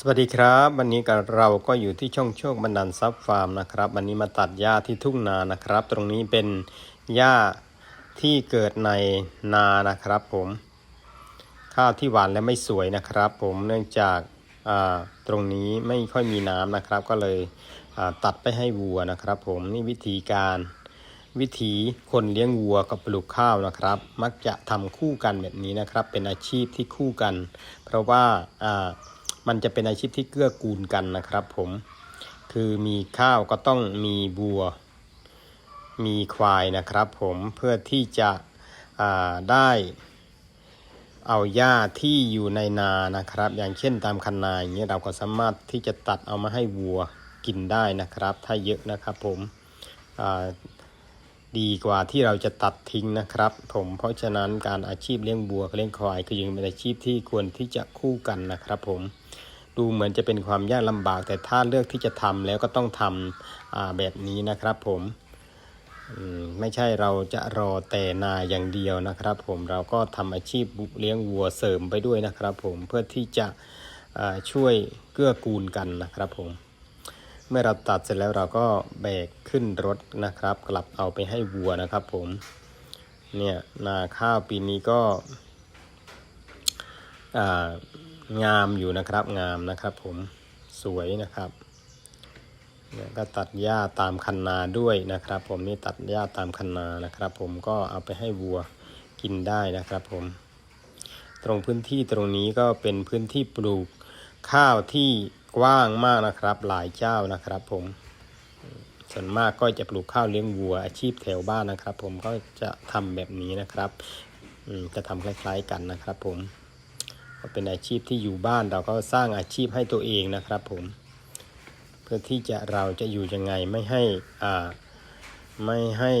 สวัสดีครับ วันนี้กับเราก็อยู่ที่ช่องโชคบันดาลทรัพย์ฟาร์มนะครับ วันนี้มาตัดหญ้าที่ทุ่งนานะครับ ตรงนี้เป็นหญ้าที่เกิดในนานะครับผมข้าวที่หวานและไม่สวยนะครับ ผมเนื่องจากาตรงนี้ไม่ค่อยมีน้ำนะครับ ก็เลยตัดไปให้วัวนะครับ ผมนี่วิธีการวิธีคนเลี้ยงวัวกับปลูกข้าวนะครับ มักจะทำคู่กันแบบนี้นะครับ เป็นอาชีพที่คู่กัน เพราะว่าอ่า มันจะเป็นอาชีพที่เกื้อกูลกันนะครับ ผมคือมีข้าวก็ต้องมีบัว มีควายนะครับ ผมเพื่อที่จะได้เอาหญ้าที่อยู่ในนานะครับ อย่างเช่นตามคันนาอย่างเงี้ยเราก็สามารถที่จะตัดเอามาให้วัวกินได้นะครับ ถ้าเยอะนะครับผม ดีกว่าที่เราจะตัดทิ้งนะครับ ผมเพราะฉะนั้นการอาชีพเลี้ยงบัวกับเลี้ยงควายก็ยังเป็นอาชีพที่ควรที่จะคู่กันนะครับผมดูเหมือนจะเป็นความยากลำบาก แต่ถ้าเลือกที่จะทำแล้วก็ต้องทำอ่าแบบนี้นะครับผมไม่ใช่เราจะรอแต่นาอย่างเดียวนะครับ ผมเราก็ทำอาชีพเลี้ยงวัวเสริมไปด้วยนะครับ ผมเพื่อที่จะช่วยเกื้อกูลกันนะครับผม เมื่อเราตัดเสร็จแล้วเราก็แบกขึ้นรถนะครับ กลับเอาไปให้วัวนะครับ ผมเนี่ยนาข้าวปีนี้ก็งามอยู่นะครับงามนะครับ ผมสวยนะครับเนี่ยก็ตัดหญ้าตามคันนาด้วยนะครับ ผมนี่ตัดหญ้าตามคันนานะครับ ผมก็เอาไปให้วัวกินได้นะครับ ผม ตรงพื้นที่ตรงนี้ก็เป็นพื้นที่ปลูกข้าวที่ กว้างมากนะครับ หลายเจ้านะครับ ผม ส่วนมากก็จะปลูกข้าวเลี้ยงวัวอาชีพแถวบ้านนะครับ ผมก็จะทำแบบนี้นะครับจะทำคล้ายๆกันนะครับ ผมก็เป็นอาชีพที่อยู่บ้านเราก็สร้างอาชีพให้ตัวเองนะครับ ผม เพื่อที่จะเราจะอยู่ยังไงไม่ให้อ่าไม่ให้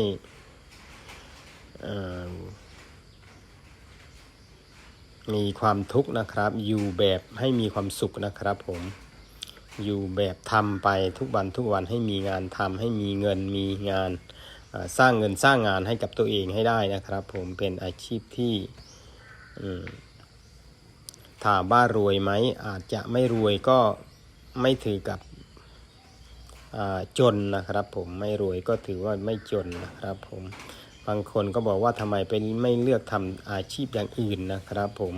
อ่อมีความทุกข์นะครับ อยู่แบบให้มีความสุขนะครับผม อยู่แบบทำไปทุกวันทุกวันให้มีงานทำให้มีเงินมีงานสร้างเงินสร้างงานให้กับตัวเองให้ได้นะครับ ผมเป็นอาชีพที่ถามว่ารวยไหมอาจจะไม่รวยก็ไม่ถือกับจนนะครับ ผมไม่รวยก็ถือว่าไม่จนนะครับ ผมบางคนก็บอกว่าทำไมเป็นไม่เลือกทำอาชีพอย่างอื่นนะครับ ผม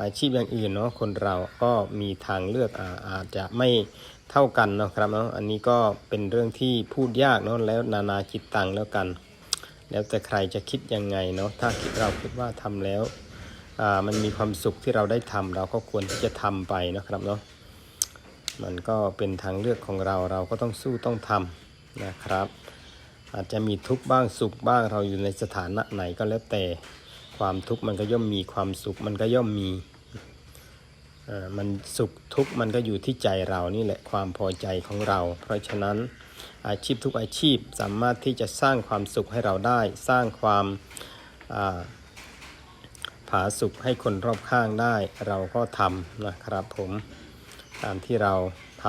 อาชีพอย่างอื่นเนาะคนเราก็มีทางเลือกอาอาจจะไม่เท่ากันนะครับเนาะอันนี้ก็เป็นเรื่องที่พูดยากเนาะแล้วนานาจิตตังแล้วกัน แล้วแต่ใครจะคิดยังไงเนาะถ้าคิดเราคิดว่าทำแล้วมันมีความสุขที่เราได้ทำเราก็ควรที่จะทำไปนะครับเนาะมันก็เป็นทางเลือกของเราเราก็ต้องสู้ต้องทำนะครับ อาจจะมีทุกข์บ้างสุขบ้างเราอยู่ในสถานะไหนก็แล้วแต่ ความทุกข์มันก็ย่อมมีความสุขมันก็ย่อมมีอ่อมันสุขทุกข์มันก็อยู่ที่ใจเรานี่แหละความพอใจของเรา เพราะฉะนั้นอาชีพทุกอาชีพสามารถที่จะสร้างความสุขให้เราได้ สร้างความอ่าผาสุขให้คนรอบข้างได้ เราก็ทำนะครับผมการที่เราท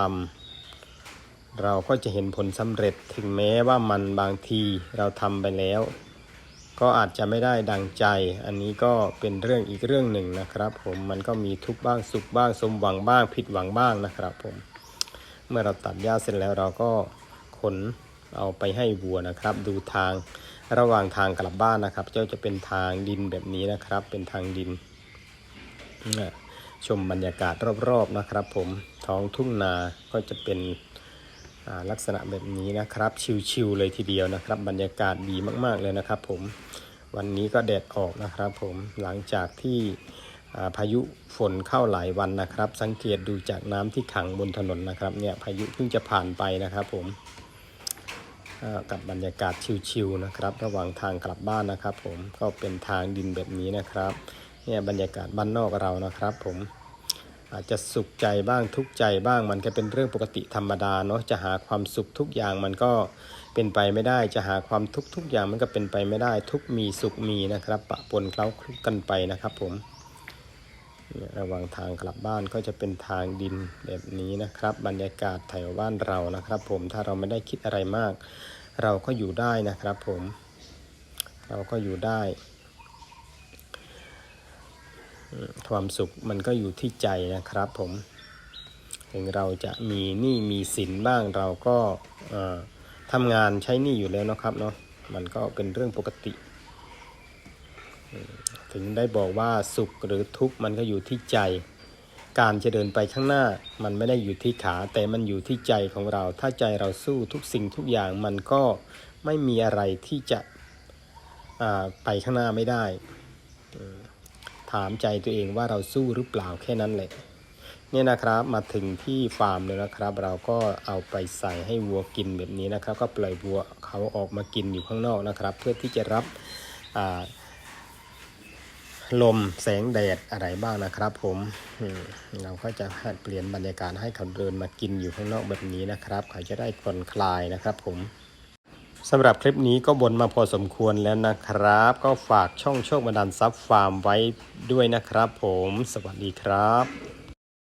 ำเราก็จะเห็นผลสำเร็จถึงแม้ว่ามันบางทีเราทำไปแล้ว ก็อาจจะไม่ได้ดังใจ อันนี้ก็เป็นเรื่องอีกเรื่องหนึ่งนะครับ ผมมันก็มีทุกบ้างสุขบ้างสมหวังบ้างผิดหวังบ้างนะครับ ผมเมื่อเราตัดหญ้าเสร็จแล้วเราก็ขนเอาไปให้วัวนะครับ ดูทางระหว่างทางกลับบ้านนะครับ เจ้าจะเป็นทางดินแบบนี้นะครับ เป็นทางดินนี่ยชมบรรยากาศรอบๆนะครับ ผมท้องทุ่งนาก็จะเป็น ลักษณะแบบนี้นะครับ ชิวๆเลยทีเดียวนะครับ บรรยากาศดีมากๆเลยนะครับ ผมวันนี้ก็แดดออกนะครับ ผมหลังจากที่าพายุฝนเข้าหลายวันนะครับ สังเกตดูจากน้ำที่ขังบนถนนนะครับเนี่ยพายุเพิ่งจะผ่านไปนะครับ ผมกับบรรยากาศชิวๆนะครับ ระหว่างทางกลับบ้านนะครับ ผมก็เป็นทางดินแบบนี้นะครับเนี่ยบรรยากาศบ้านนอกเรานะครับ ผม อาจจะสุขใจบ้างทุกข์ใจบ้าง มันก็เป็นเรื่องปกติธรรมดาเนาะจะหาความสุขทุกอย่างมันก็เป็นไปไม่ได้จะหาความทุกข์ทุกอย่างมันก็เป็นไปไม่ได้ ทุกมีสุขมีนะครับ ปะปนเคล้าคลุกกันไปนะครับ ผมระหว่างทางกลับบ้านก็จะเป็นทางดินแบบนี้นะครับ บรรยากาศแถวบ้านเรานะครับ ผมถ้าเราไม่ได้คิดอะไรมาก เราก็อยู่ได้นะครับ ผม เราก็อยู่ได้ ความสุขมันก็อยู่ที่ใจนะครับผม ถึงเราจะมีหนี้มีสินบ้างเราก็ทำงานใช้หนี้อยู่แล้วนะครับเนาะมันก็เป็นเรื่องปกติ ถึงได้บอกว่าสุขหรือทุกข์มันก็อยู่ที่ใจ การจะเดินไปข้างหน้า มันไม่ได้อยู่ที่ขาแต่มันอยู่ที่ใจของเรา ถ้าใจเราสู้ทุกสิ่งทุกอย่างมันก็ไม่มีอะไรที่จะไปข้างหน้าไม่ได้ามใจตัวเองว่าเราสู้หรือเปล่าแค่นั้นแหละเนี่ยนะครับมาถึงที่ฟาร์มเลยนะครับ เราก็เอาไปใส่ให้วัวกินแบบนี้นะครับ ก็ปล่อยวัวเขาออกมากินอยู่ข้างนอกนะครับ เพื่อที่จะรับลมแสงแดดอะไรบ้างนะครับ ผมเราก็จะเปลี่ยนบรรยากาศให้เขาเดินมากินอยู่ข้างนอกแบบนี้นะครับ เขาจะได้ผ่อนคลายนะครับ ผม สำหรับคลิปนี้ก็บนมาพอสมควรแล้วนะครับ ก็ฝากช่องโชคบันดาลทรัพย์ฟาร์มไว้ด้วยนะครับผม สวัสดีครับ